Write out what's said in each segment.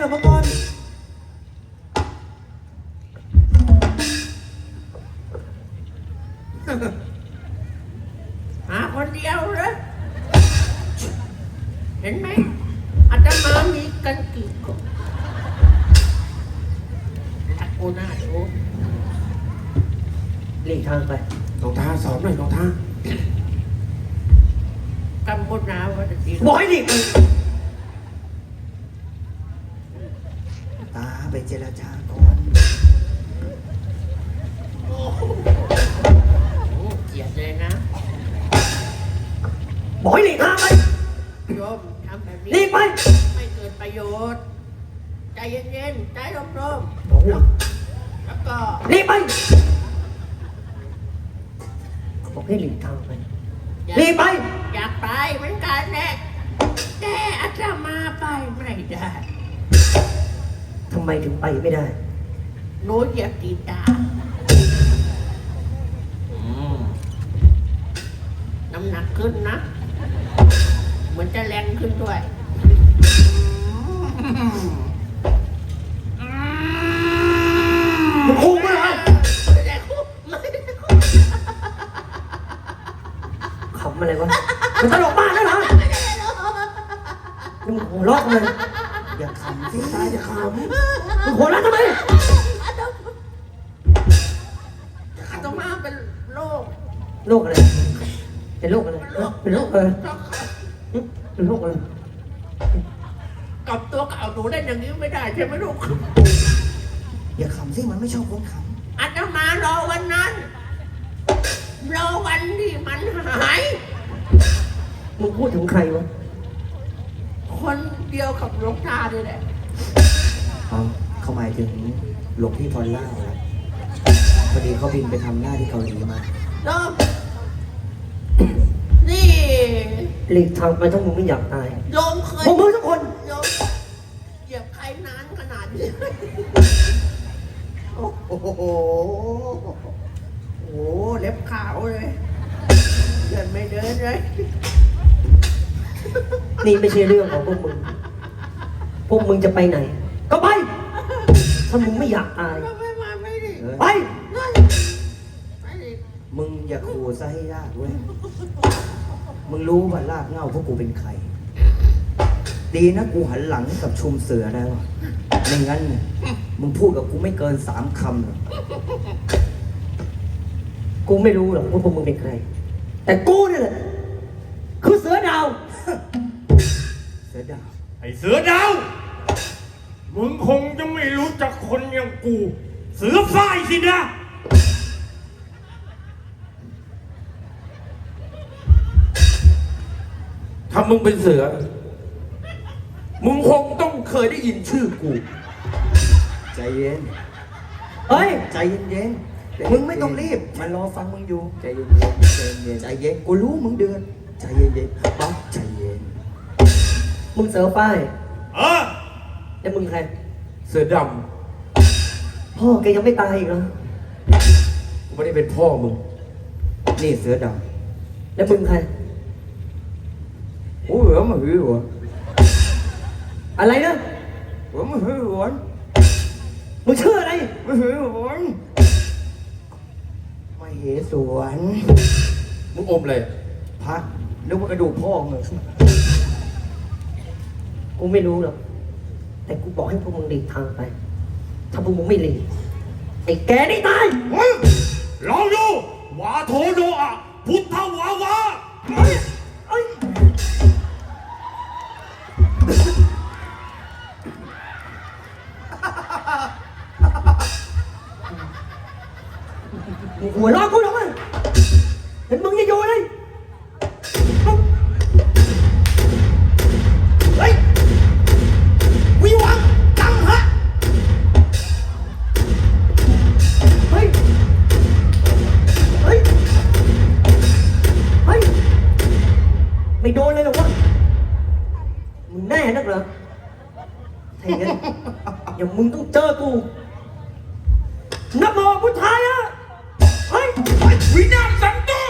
หรอกมังกรหาคนเดียวเหรอเห็นไหมอาตมามีกันกี่คนทักกูหน้าดูหลีกทางไปรองเท้าสอบหน่อยรองเท้ากัมพูนาวัดดี บอกให้หลีกไป ตาไปเจ รจาก่อนเกลียดเลยนะบอกให้หลีกทางไปโยมทำแบบนี้หลีกไปไม่เกิดประโยชน์ ใจเย็นๆ ใจร่มบอกหลีกๆแล้วก็หลีกไปบอกให้หลีกทางไปอย่าหลีกไปอยากไปเหมือนกันแหละแต่อาตมาไปไม่ได้ทำ ไมถึงไปไม่ได้ หนูอยากกีตาน้ำหนักขึ้นนะ เหมือนจะแรงขึ้นด้วยมึงคุ้มไหมล่ะไม่ได้คุกไม่ได้คุกขำอะไรวะ มันตลกมากนะเหรอมึงหัวเราะทำไมอย่าขำสิตาอย่าข มึงหัวเราะทำไมอาตมาเป็นโรคโรคอะไร เป็นโรคอะไรเป็นโรคอะไรเป็นโรคอะไรกลับตัวเก่าหนูได้อย่างนี้ไม่ได้ใช่ไหมลูกำอย่าขำสิมันไม่ชอบคนขอาตมารอวันนั้น รอวันที่มันหายมึงพูดถึงใครวะ คนเดียวกับหลวงตาด้วยแหละำอ๋อ เขาหมายถึงหลวงพี่พอลล่าครับพอดีเขาบินไปทำหน้าที่เกาหลีมาเริ่มนี่หลีกทางไปถ้ามึงไม่อยากตายโยมเคยพวกมึงทุกคนโยมเหยียบใครนานขนาดนี้โอ้โอ้โหโหเล็บขาวเลยเดินไม่เดินเลยนี่ไม่ใช่เรื่องของพวกมึง พวกมึงจะไปไหนก็ไป ถ้ามึงไม่อยากตาย ไม่มาไม่ดิเออไปไม่ไม่ดิมึงอย่าขู่ซะให้ยากเว้ย มึงรู้ว่าลากเหง่าพวกกูเป็นใคร ดีนะกูหันหลังให้กับชุมเสือแล้วอะไม่งั้นเนี่ยมึงพูดกับกูไม่เกินสามคำหรอกกูไม่รู้หรอกว่าพวกมึงเป็นใคร แต่กูเนี่ยแหละคือเสือดาว เสือดาว ไอ้เสือดาว มึงคงจะไม่รู้จักคนอย่างกู เสือฝ้ายสินะ ถ้ามึงเป็นเสือ มึงคงต้องเคยได้ยินชื่อกู ใจเย็น เฮ้ย ใจเย็นๆมึงไม่ต้องรีบ มันรอฟังมึงอยู่ ใจเย็นๆใจเย็นๆใจเย็นกูรู้มึงเดือน ใจเย็นๆป๊อกใจเย็น มึงเสือฝ้ายเออ แล้วมึงใคร เสือดพ่อแกยังไม่ตายอีกเหรอำกูไม่ได้เป็นพ่อมึง นี่เสือดแล้วมึงใครำโอ้เหรอมาหือหัวอะไรนะ หัวมาหือหัวมึงชื่ออะไร มาหือหัวมาเหสวนมึงอมเลยพระนึกว่ากระดูกพ่อมึง กูไม่รู้หรอก แต่กูบอกให้พวกมึงหลีกทางไป ถ้าพวกมึงไม่หลีกไอ้แกได้ตาย เฮ้ยลองดูวาโทโดอะพุทธวาวาเฮ้ยเอ้ยมึงหัวเราะกูหรอกมั้ยเห็นมึงจะอยู่เลย มึงแน่นักเหรอถ้าอย่างนั้นอย่างมึงต้องเจอกูนับโมพุทธายะเฮ้ยวิญญาณสันตุ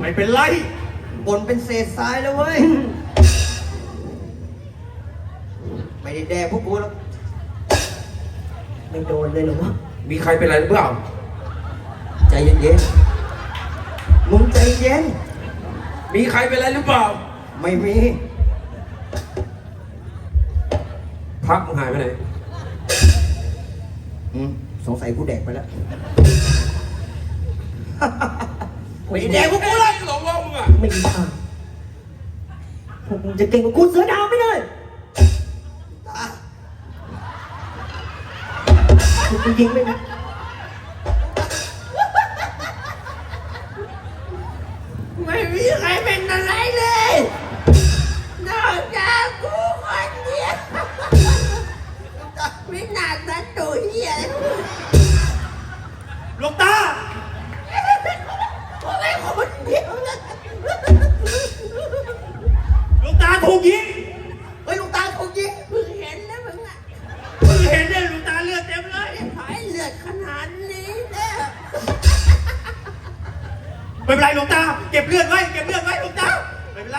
ไม่เป็นไรบนเป็นเศษทรายแล้วเว้ย ไม่ได้แดกพวกกูหรอกไม่โดนเลยเหรอวะ มีใครเป็นอะไรหรือเปล่า ใจเย็นๆ มึงใจเย็น มีใครเป็นอะไรหรือเปล่า ไม่มี พักมึงหายไปไหนอืมสงสัยกูแดกไปแล้วมีแดงพวกกูเลยหลงว่ามึงอะไม่มีทางพวกมึงจะเก่งกว่ากูเสือดาวไม่ได้พวกมึงยิงไม่ได้ หลวงตากูไม่คนเดียวนะหลวงตาถูกยิงเฮ้ยลูกตาถูกยิงมึงเห็นนะมึงอะเพิ่งเห็นเนี่ยหลวงตาเลือดเต็มเลยหายเลือดขนาดนี้แล้วไม่เป็นไรหลวงตา เก็บเลือดไว้เก็บเลือดไว้หลวงตาไม่เป็นไร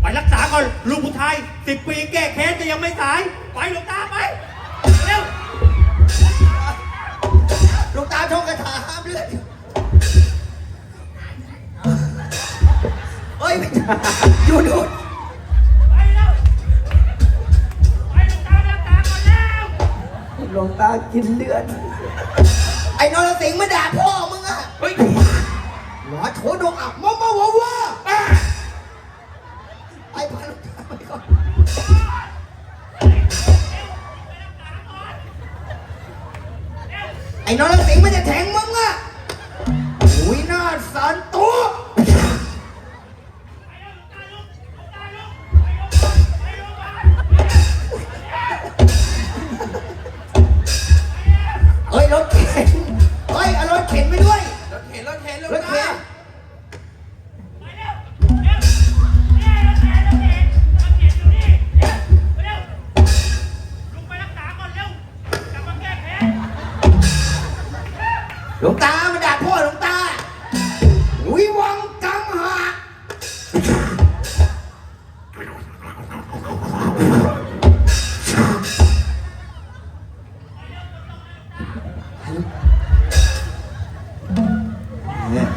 ไปรักษาก่อนลูกผู้ชายสิบปีแก้แค้นจะยังไม่ตาย ไปหลวงตาไป ลูกตาท่องคาถาห้ามเลือดเฮ้ยไม่อยู่นู่นไปแล้ว ไปหลวงตาไปรักษาก่อนแล้วหลวงตากินเลือด ไอ้นรสิงห์มาด่าพ่อมึงอะเฮ้ยหมอโถดวงอับมอมาวะวะ ไอ้นรสิงห์มันจะแทงมึง เนี่ย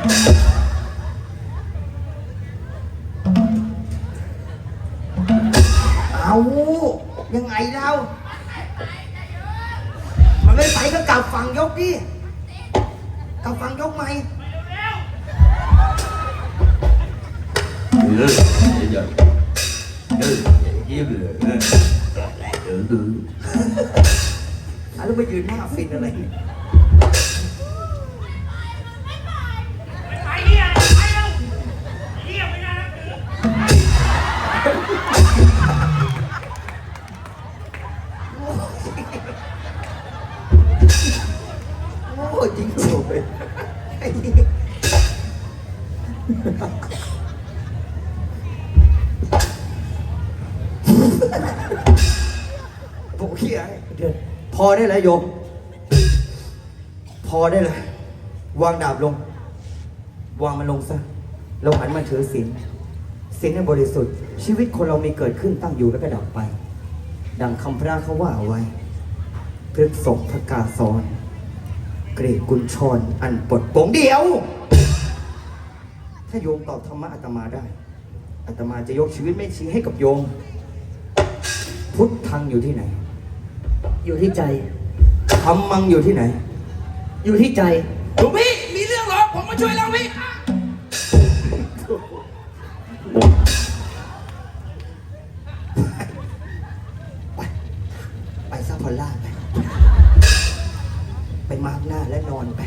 เอายังไงเรามันไม่ไปก็กลับฝั่งยกดิกลับฝั่งยกไหมเออ เยี่ยมเลยเออเออแล้วไปยืนหน้าฟินอะไร โอ้เฮียพอได้แล้วโยม พอได้เลยวางดาบลง วางมันลงซะเราหันมาถือศีลศีลให้บริสุทธิ์ ชีวิตคนเรามีเกิดขึ้นตั้งอยู่แล้วก็ดับไป ดังคำพระเขาว่าเอาไว้พฤกษกพกาสอนเกรกุญชรอันปลดปงเดียว ถ้าโยมตอบธรรมะอาตมาได้อาตมาจะยกชีวิตไม่ชี้ให้กับโยม พุทธังอยู่ที่ไหน อยู่ที่ใจ ธรรมังอยู่ที่ไหน อยู่ที่ใจหลวงพี่มีเรื่องเหรอ ผมมาช่วยแล้วพี่ไป ไปซาพอลล่าไป ไปมาร์กหน้าและนอนไป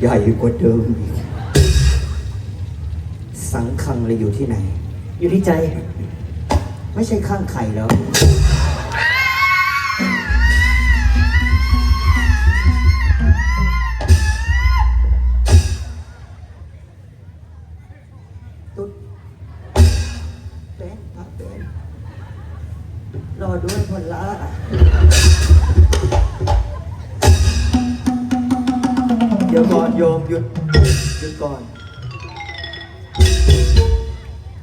ใหญ่กว่าเดิมอีก สังคังเลยอยู่ที่ไหน อยู่ที่ใจ ไม่ใช่ข้างไข่แล้ว ตุ๊ดเป็นพักเป็นรอด้วยพลละก่อนโยมหยุดหยุดก่อน